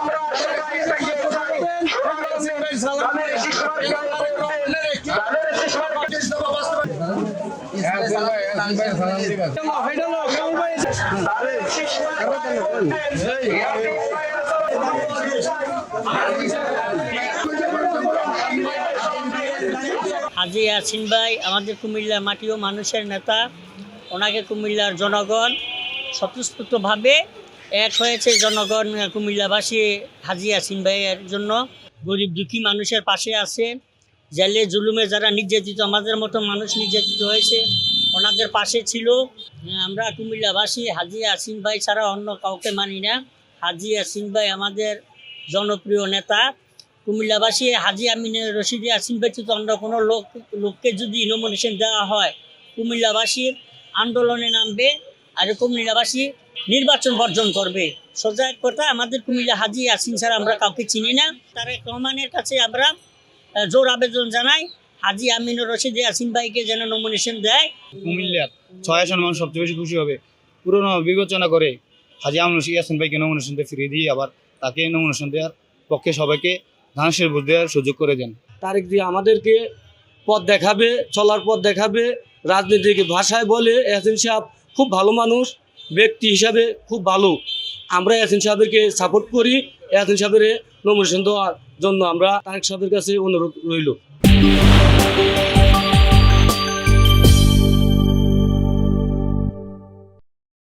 আমরা সেখান ভাই আমাদের কুমিল্লার মাটি ও মানুষের নেতা ওনাকে কুমিল্লার জনগণ স্বতঃস্ফূর্তভাবে এক হয়েছে জনগণ কুমিল্লাবাসী হাজি ইয়াসিন ভাইয়ের জন্য। গরিব দুঃখী মানুষের পাশে আছে। জেলে জুলুমে যারা নির্যাতিত, আমাদের মতো মানুষ নির্যাতিত হয়েছে, ওনাদের পাশে ছিল। আমরা কুমিল্লাবাসী হাজি ইয়াসিন ভাই ছাড়া অন্য কাউকে মানি না। হাজি ইয়াসিন ভাই আমাদের জনপ্রিয় নেতা। কুমিল্লাবাসী হাজি আমিনের রশিদি আসিম ব্যতীত অন্য কোনো লোক লোককে যদি নমিনেশন দেওয়া হয় কুমিল্লাবাসীর আন্দোলনে নামবে। আর কুমিল্লাবাসী নির্বাচন বর্জন করবে। সোজা কথা আমাদের কুমিল্লা হাজি আসিন ছাড়া আমরা কাউকে চিনি না। তারেক রহমানের কাছে আমরা জোর আবেদন জানাই হাজি আমিনুর রশিদি আসিম ভাইকে যেন নমিনেশন দেয়। কুমিল্লার ছয় আসন মানুষ সবচেয়ে বেশি খুশি হবে। পুরনো বিবেচনা করে হাজি আমনুল ইয়াসিন ভাইকে নমিনেশন দিয়ে ফিরিয়ে দিয়ে আবার তাকে নমিনেশন দেওয়ার পক্ষে সবাইকে ধানের ভোট দেওয়ার সুযোগ করে দেন। তারেক দিয়ে আমাদেরকে পথ দেখাবে চলার পথ দেখাবে রাজনীতিক ভাষায় বলে এহসিন সাহেব খুব ভালো মানুষ, ব্যক্তি হিসাবে খুব ভালো। আমরা এসএন সাহেবকে সাপোর্ট করি এসএন সাহেবের নমিনেশন দেওয়ার জন্য আমরা তারেক সাহেবের কাছে অনুরোধ রইল।